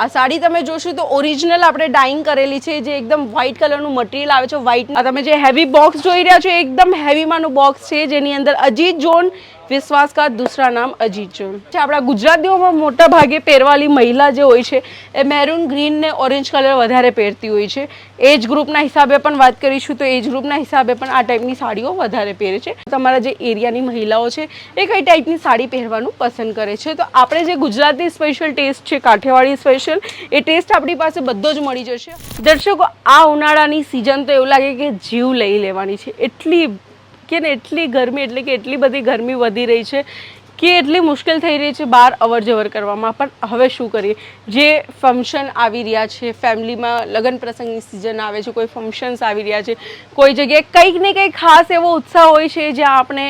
આ સાડી તમે જોશો તો ઓરિજિનલ આપણે ડાઇંગ કરેલી છે, જે એકદમ વ્હાઇટ કલરનું મટીરિયલ આવે છે વ્હાઇટ તમે જે હેવી બોક્સ જોઈ રહ્યા છો એકદમ હેવીમાંનું બોક્સ છે, જેની અંદર અજીત જોન, વિશ્વાસ દૂસરા નામ અજીત જોન. છે આપણા ગુજરાતીઓમાં મોટા ભાગે પહેરવાલી મહિલા જે હોય છે, એ મેરૂન ગ્રીન ને ઓરેન્જ કલર વધારે પહેરતી હોય છે. એજ ગ્રુપના હિસાબે પણ વાત કરીશું તો એજ ગ્રુપના હિસાબે પણ આ ટાઈપની સાડીઓ વધારે પહેરે છે. તમારા જે એરિયાની મહિલાઓ છે, એ કઈ ટાઈપની સાડી પહેરવાનું પસંદ કરે છે? તો આપણે જે ગુજરાતી સ્પેશિયલ ટેસ્ટ છે, કાઠિયાવાડી સ્પેશિયલ એ ટેસ્ટ આપણી પાસે બધો જ મળી જશે. દર્શકો, આ ઉનાળાની સિઝન તો એવું લાગે કે જીવ લઈ લેવાની છે. એટલી, કે ને એટલી ગરમી, એટલે કે એટલી બધી ગરમી વધી રહી છે કે એટલી મુશ્કેલ થઈ રહી છે બહાર અવર જવર કરવામાં. પણ હવે શું કરીએ? જે ફંક્શન આવી રહ્યા છે ફેમિલીમાં લગ્ન પ્રસંગની સિઝન આવે છે, કોઈ ફંક્શન્સ આવી રહ્યા છે, કોઈ જગ્યાએ કંઈક ને કંઈક ખાસ એવો ઉત્સાહ હોય છે, જ્યાં આપણે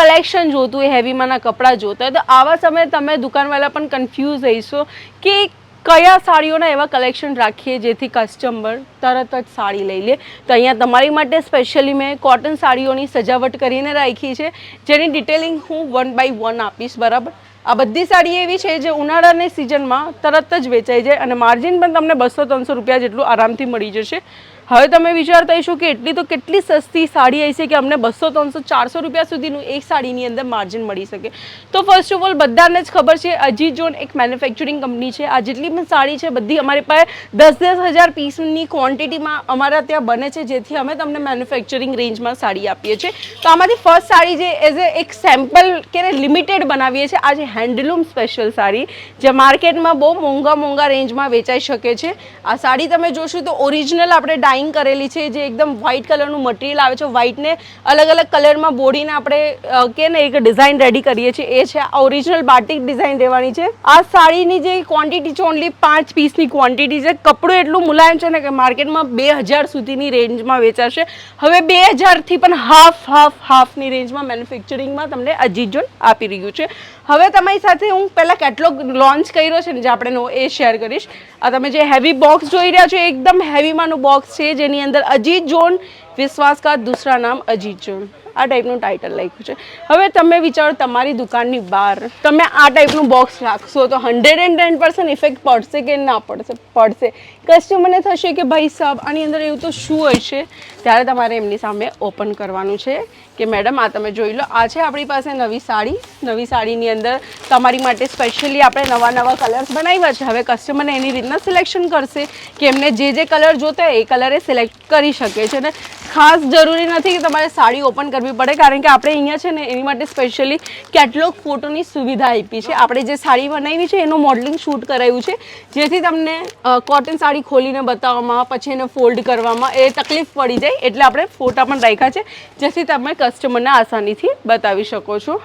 કલેક્શન જોતું હોય હેવીમાંના કપડાં જોતા હોય, તો આવા સમયે તમે દુકાનવાળા પણ કન્ફ્યુઝ રહીશો કે કયા સાડીઓના એવા કલેક્શન રાખીએ જેથી કસ્ટમર તરત જ સાડી લઈ લે? તો અહીંયા તમારી માટે સ્પેશિયલી મેં કોટન સાડીઓની સજાવટ કરીને રાખી છે. જેની ડિટેલિંગ હું વન બાય વન આપીશ, બરાબર? આ બધી સાડી એવી છે જે ઉનાળાની સિઝનમાં તરત જ વેચાઈ જાય અને માર્જિન પણ તમને બસો ત્રણસો રૂપિયા જેટલું આરામથી મળી જશે. હવે તમે વિચારતા હશો કે એટલી તો કેટલી સસ્તી સાડી છે કે અમને બસો, ત્રણસો, ચારસો રૂપિયા સુધીનું એક સાડીની અંદર માર્જિન મળી શકે. તો ફર્સ્ટ ઓફ ઓલ બધાને જ ખબર છે, અજીત જોન એક મેન્યુફેક્ચરિંગ કંપની છે. આ જેટલી પણ સાડી છે, બધી અમારી પાસે દસ દસ હજાર પીસની ક્વોન્ટિટીમાં અમારા ત્યાં બને છે, જેથી અમે તમને મેન્યુફેક્ચરિંગ રેન્જમાં સાડી આપીએ છીએ. તો આમાંથી ફર્સ્ટ સાડી જે એઝ એ એક સેમ્પલ કે લિમિટેડ બનાવીએ છીએ, આ જે હેન્ડલૂમ સ્પેશિયલ સાડી, જે માર્કેટમાં બહુ મોંઘા મોંઘા રેન્જમાં વેચાઈ શકે છે. આ સાડી તમે જોશો તો ઓરિજિનલ આપણે ડાઇંગ કરેલી છે, જે એકદમ વ્હાઇટ કલરનું મટીરિયલ આવે છે. વ્હાઇટને અલગ અલગ કલરમાં બોડીને આપણે કે ને એક ડિઝાઇન રેડી કરીએ છીએ. એ છે આ ઓરિજિનલ બાટિક ડિઝાઇન રહેવાની છે. આ સાડીની જે ક્વોન્ટિટી છે ઓનલી પાંચ પીસની ક્વોન્ટિટી છે. કપડું એટલું મુલાયમ છે ને કે માર્કેટમાં બે હજાર સુધીની રેન્જમાં વેચાશે. હવે બે હજારથી પણ હાફ હાફ હાફની રેન્જમાં મેન્યુફેક્ચરિંગમાં તમને અજીજોન આપી રહ્યું છે. હવે તમારી સાથે હું પહેલાં કેટલોગ લોન્ચ કર્યો છે ને, જે આપણે એ શેર કરીશ. આ તમે જે હેવી બોક્સ જોઈ રહ્યા છો એકદમ હેવીમાંનું બોક્સ છે. જેની અંદર અજીત જોન, વિશ્વાસ કા દૂસરા નામ અજીત જોન. આ ટાઈપનું ટાઇટલ લખ્યું છે. હવે તમે વિચારો તમારી દુકાનની બહાર, તમે આ ટાઈપનું બોક્સ રાખશો તો hundred and ten percent effect પડશે કે ના પડશે? પડશે. કસ્ટમરને થશે કે ભાઈ સાહેબ આની અંદર એવું તો શું હોય છે? ત્યારે તમારે એમની સામે ઓપન કરવાનું છે કે મેડમ આ તમે જોઈ લો. આ છે આપણી પાસે નવી સાડી. નવી સાડીની અંદર તમારી માટે સ્પેશિયલી આપણે નવા નવા કલર્સ બનાવ્યા છે. હવે કસ્ટમરને એની રીતના સિલેક્શન કરશે કે એમને જે જે કલર જોતા એ કલરે સિલેક્ટ કરી શકીએ છીએ અને ખાસ જરૂરી નથી કે તમારે સાડી ઓપન કરવી પડે, કારણ કે આપણે અહીંયા છે ને એની માટે સ્પેશિયલી કેટલોગ ફોટોની સુવિધા આપી છે. આપણે જે સાડી બનાવી છે એનું મોડલિંગ શૂટ કરાયું છે, જેથી તમને કોટન સાડી ખોલીને બતાવવામાં, પછી એને ફોલ્ડ કરવામાં એ તકલીફ પડી જાય, એટલે આપણે ફોટા પણ રાખ્યા છે, જેથી તમે કસ્ટમરને આસાનીથી બતાવી શકો છો.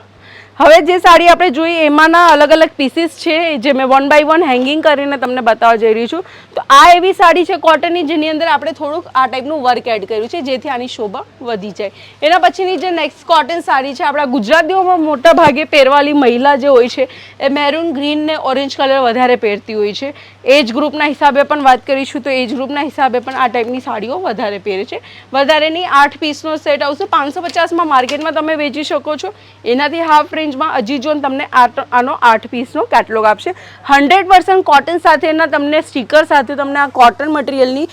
હવે જે સાડી આપણે જોઈએ એમાંના અલગ અલગ પીસીસ છે, જે મેં વન બાય વન હેંગિંગ કરીને તમને બતાવવા જઈ રહી છું. તો આ એવી સાડી છે કોટનની જેની અંદર આપણે થોડુંક આ ટાઈપનું વર્ક એડ કર્યું છે, જેથી આની શોભા વધી જાય. એના પછીની જે નેક્સ્ટ કોટન સાડી છે, આપણા ગુજરાતીઓમાં મોટા ભાગે પહેરવાલી મહિલા જે હોય છે, એ મેરૂન ગ્રીન ને ઓરેન્જ કલર વધારે પહેરતી હોય છે. એજ ગ્રુપના હિસાબે પણ વાત કરીશું તો એજ ગ્રુપના હિસાબે પણ આ ટાઈપની સાડીઓ વધારે પહેરે છે. વધારેની આઠ પીસનો સેટ આવશે. પાંચસો પચાસમાં માર્કેટમાં તમે વેચી શકો છો. એનાથી હાફ રેન્જમાં અજીજોન તમને આનો આઠ પીસનો કેટલોગ આપશે. હંડ્રેડ પર્સન્ટ કોટન સાથેના તમને સ્ટીકર સાથે તમને આ કોટન મટીરિયલની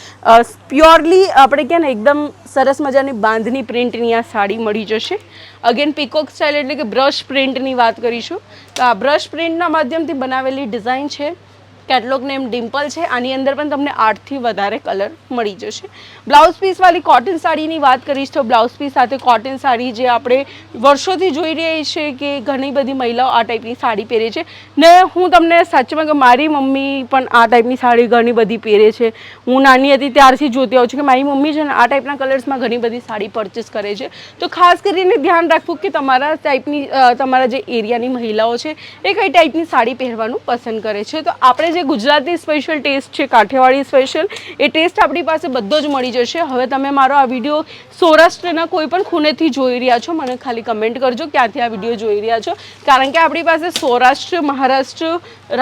પ્યોરલી આપણે કહે ને એકદમ સરસ મજાની બાંધની પ્રિન્ટની આ સાડી મળી જશે. અગેન પીકોક સ્ટાઇલ એટલે કે બ્રશ પ્રિન્ટની વાત કરીશું. તો આ બ્રશ પ્રિન્ટના માધ્યમથી બનાવેલી ડિઝાઇન છે. કેટલોગ નેમ ડિમ્પલ છે. આની અંદર પણ તમને આઠથી વધારે કલર મળી જશે. બ્લાઉઝ પીસવાળી કોટન સાડીની વાત કરીશ તો બ્લાઉઝ પીસ સાથે કોટન સાડી જે આપણે વર્ષોથી જોઈ રહી છે કે ઘણી બધી મહિલાઓ આ ટાઈપની સાડી પહેરે છે. ને હું તમને સાચમાં કે મારી મમ્મી પણ આ ટાઈપની સાડી ઘણી બધી પહેરે છે. હું નાની હતી ત્યારથી જોતી આવું છું કે મારી મમ્મી છે ને આ ટાઈપના કલર્સમાં ઘણી બધી સાડી પરચેસ કરે છે. તો ખાસ કરીને ધ્યાન રાખવું કે તમારા ટાઈપની તમારા જે એરિયાની મહિલાઓ છે એ કઈ ટાઈપની સાડી પહેરવાનું પસંદ કરે છે. તો આપણે જે ગુજરાતી સ્પેશિયલ ટેસ્ટ છે, કાઠિયાવાડી સ્પેશિયલ એ ટેસ્ટ આપણી પાસે બધો જ મળી જશે. હવે તમે મારો આ વીડિયો સૌરાષ્ટ્રના કોઈ પણ ખૂણેથી જોઈ રહ્યા છો, મને ખાલી કમેન્ટ કરજો ક્યાંથી આ વીડિયો જોઈ રહ્યા છો. કારણ કે આપણી પાસે સૌરાષ્ટ્ર, મહારાષ્ટ્ર,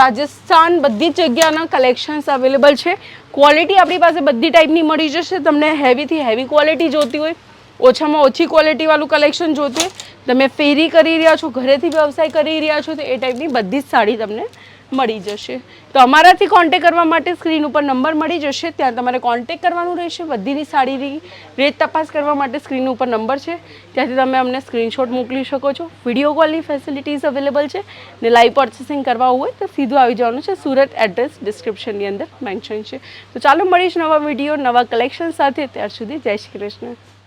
રાજસ્થાન બધી જ જગ્યાના કલેક્શન્સ અવેલેબલ છે. ક્વોલિટી આપણી પાસે બધી ટાઈપની મળી જશે. તમને હેવીથી હેવી ક્વોલિટી જોતી હોય, ઓછામાં ઓછી ક્વોલિટીવાળું કલેક્શન જોતું હોય, તમે ફેરી કરી રહ્યા છો, ઘરેથી વ્યવસાય કરી રહ્યા છો, તો એ ટાઈપની બધી જ સાડી તમને મળી જશે. તો અમારાથી કોન્ટેક કરવા માટે સ્ક્રીન ઉપર નંબર મળી જશે, ત્યાં તમારે કોન્ટેક કરવાનું રહેશે. બધીની સાડીની રેટ તપાસ કરવા માટે સ્ક્રીન ઉપર નંબર છે. ત્યાંથી તમે અમને સ્ક્રીનશોટ મોકલી શકો છો. વીડિયો કોલની ફેસિલિટીઝ અવેલેબલ છે. ને લાઈવ પર્ચેસિંગ કરવા હોય તો સીધું આવી જવાનું છે. સુરત એડ્રેસ ડિસ્ક્રિપ્શનની અંદર મેન્શન છે. તો ચાલો મળીશ નવા વીડિયો નવા કલેક્શન સાથે. ત્યાર સુધી જય શ્રી કૃષ્ણ.